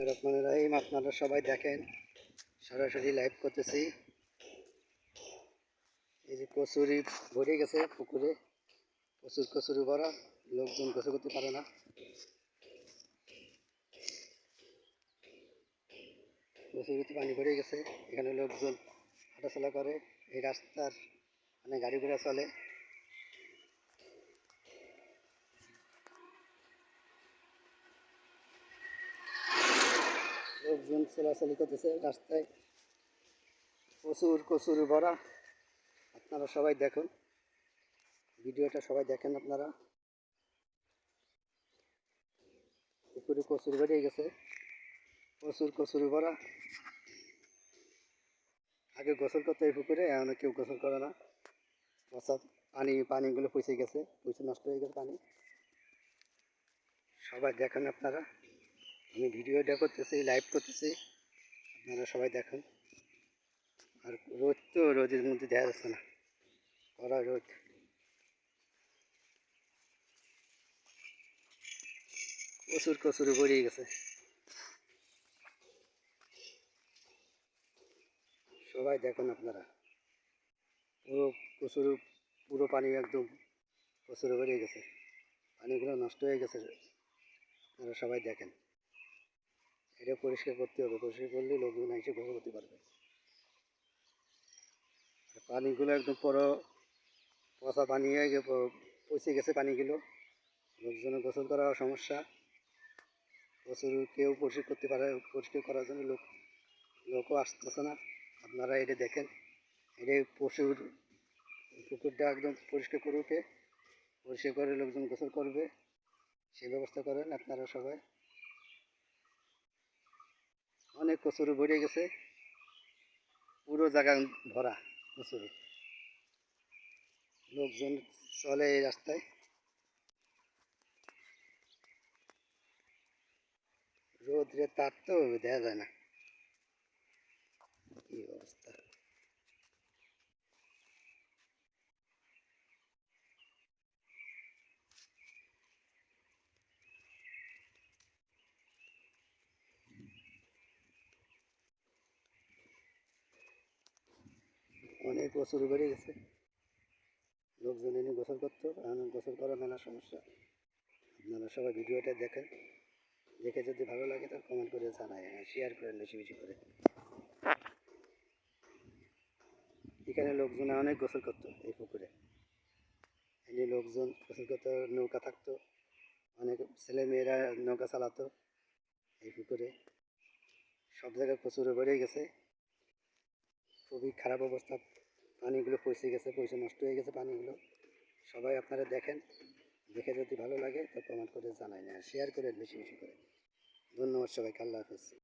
রাহিম আপনারা সবাই দেখেন, সরাসরি লাইভ করতেছি। এই যে কচুরি ভরে গেছে পুকুরে, প্রচুর কচুরি ভরা, লোকজন গোসল করতে পারে না। কচুরিতে পানি ভরে গেছে, এখানে লোকজন হাঁটাচলা করে, এই রাস্তার মানে গাড়ি ঘোড়া চলে। লোকজন চলাচলি করতেছে রাস্তায় প্রচুর কচুর ভরা। আপনারা সবাই দেখুন। ভিডিওটা সবাই দেখেন আপনারা। পুকুরে কচুর বেরিয়ে গেছে। প্রচুর কচুর ভরা। আগে গোসল করতে এই পুকুরে, এখন কেউ গোসল করে না। পচা পানি, পানিগুলো পচে গেছে, পচে নষ্ট হয়ে গেছে পানি। সবাই দেখেন আপনারা। আমি ভিডিওটা করতেছি লাইভ করতেছি। আপনারা সবাই দেখেন। আর রোদ তো, রোদের মধ্যে দেখা যাচ্ছে না। কড়া রোদ। প্রচুর প্রচুর গড়িয়ে গেছে। সবাই দেখুন আপনারা। পুরো, প্রচুর, পুরো পানি একদম প্রচুর বেরিয়ে গেছে। পানিগুলো নষ্ট হয়ে গেছে। আপনারা সবাই দেখেন। এটা পরিষ্কার করতে হবে, পরিষ্কার করলে লোকজন এসে গোসল করতে পারবে। পানিগুলো একদম পুরো, পচা পানি হয়ে পচে গেছে পানিগুলো। লোকজনের গোসল করা সমস্যা। প্রচুর কেউ পরিষ্কার করতে পারে, পরিষ্কার করার জন্য লোক, লোকও আসতেছে না। আপনারা এটা দেখেন। এটা পশুর পুকুরটা একদম পরিষ্কার করুকে পরিষ্কার করে লোকজন গোসল করবে। সেই ব্যবস্থা করেন আপনারা সবাই। অনেক কচুরি ভরে গেছে। পুরো জায়গা ভরা কচুরি। লোকজন চলে এই রাস্তায়। রোদ্রে তার তো দেখা যায় না। কি অবস্থা? অনেক বছর বেড়ে গেছে। লোকজন এনে গোসল করতো, এখন গোসল করা মেলা সমস্যা। আপনারা সবাই ভিডিওটা দেখেন। দেখে যদি ভালো লাগে তো কমেন্ট করে জানাই শেয়ার করেন বেশি বেশি করে। এখানে লোকজন অনেক গোসল করতো এই পুকুরে। এনে লোকজন গোসল করতো, নৌকা থাকতো। অনেক ছেলে মেয়েরা নৌকা চালাতো এই পুকুরে। সব জায়গায় প্রচুর বেড়ে গেছে। খুবই খারাপ অবস্থা। পানিগুলো পচে গেছে পয়সা নষ্ট হয়ে গেছে পানিগুলো। সবাই আপনারা দেখেন, দেখে যদি ভালো লাগে তো কমেন্ট করে জানাই না শেয়ার করেন বেশি বেশি করে। ধন্যবাদ সবাইকে, আল্লাহ হাফেজ।